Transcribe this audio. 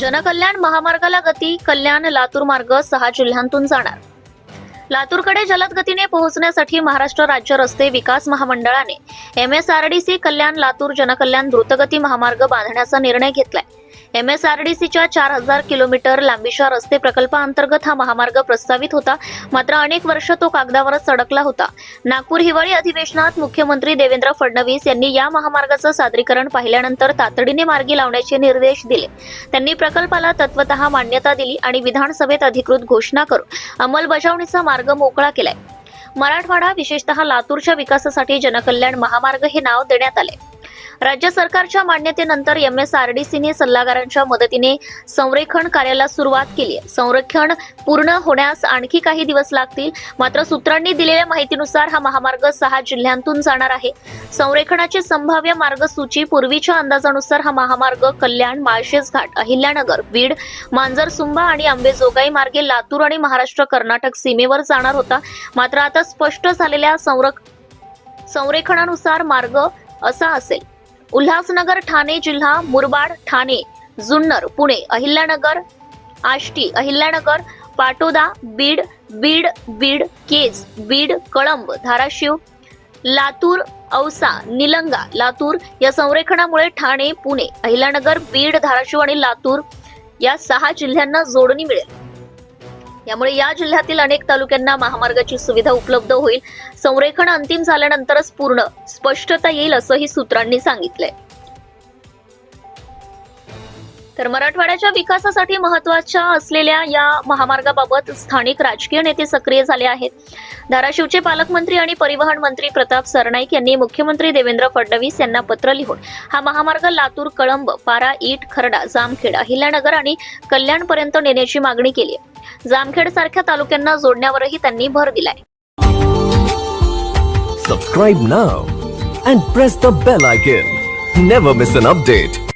जनकल्याण महामार्गाला गती कल्याण लातूर मार्ग सहा जिल्ह्यांतून जाणार. लातूरकडे जलद गतीने पोहोचण्यासाठी महाराष्ट्र राज्य रस्ते विकास महामंडळाने एमएसआरडीसी कल्याण लातूर जनकल्याण द्रुतगती महामार्ग बांधण्याचा निर्णय घेतलाय. एम एस आर डी सीच्या चार हजार किलोमीटर लांबीच्या रस्ते प्रकल्पाअंतर्गत हा महामार्ग प्रस्तावित होता. मात्र अनेक वर्ष तो कागदावरच अडकला होता. नागपूर हिवाळी अधिवेशनात मुख्यमंत्री देवेंद्र फडणवीस यांनी या महामार्गाचं सादरीकरण पाहिल्यानंतर तातडीने मार्गी लावण्याचे निर्देश दिले. त्यांनी प्रकल्पाला तत्वतः मान्यता दिली आणि विधानसभेत अधिकृत घोषणा करून अंमलबजावणीचा मार्ग मोकळा केलाय. मराठवाडा विशेषतः लातूरच्या विकासासाठी जनकल्याण महामार्ग हे नाव देण्यात आले. राज्य सरकारच्या मान्यतेनंतर एम एस आर डी सीने सल्लागारांच्या मदतीने संरेखन कार्याला सुरुवात केली आहे. संरक्षण पूर्ण होण्यास आणखी काही दिवस लागतील. मात्र सूत्रांनी दिलेल्या माहितीनुसार हा महामार्ग सहा जिल्ह्यांतून जाणार आहे. संरेखनाची संभाव्य मार्गसूची पूर्वीच्या अंदाजानुसार हा महामार्ग कल्याण माळशेज घाट अहिल्यानगर बीड मांजरसुंबा आणि आंबेजोगाई मार्गे लातूर आणि महाराष्ट्र कर्नाटक सीमेवर जाणार होता. मात्र आता स्पष्ट झालेल्या संरक संरेखनानुसार मार्ग असा असेल. उल्हासनगर ठाणे जिल्हा मुरबाड ठाणे जुन्नर पुणे अहिल्यानगर आष्टी अहिल्यानगर पाटोदा बीड बीड बीड केज बीड कळंब धाराशिव लातूर औसा निलंगा लातूर या संरेखनामुळे ठाणे पुणे अहिल्यानगर बीड धाराशिव आणि लातूर या सहा जिल्ह्यांना जोडणी मिळेल. यामुळे या जिल्ह्यातील अनेक तालुक्यांना महामार्गाची सुविधा उपलब्ध होईल. संरेखन अंतिम झाल्यानंतरच पूर्ण स्पष्टता येईल असंही सूत्रांनी सांगितलंय. तर मराठवाड्याच्या विकासासाठी महत्त्वाच्या असलेल्या या महामार्गाबाबत स्थानिक राजकीय नेते सक्रिय झाले आहेत. धाराशिवचे पालकमंत्री आणि परिवहन मंत्री प्रताप सरनाईक यांनी मुख्यमंत्री देवेंद्र फडणवीस यांना पत्र लिहून हा महामार्ग लातूर कळंब पारा ईट खरडा जामखेड अहिल्यानगर आणि कल्याणपर्यंत नेण्याची मागणी केली आहे. जामखेड सारख्या तालुक्यांना जोडण्यावरही त्यांनी भर दिलाय. Subscribe now and press the bell icon never miss an update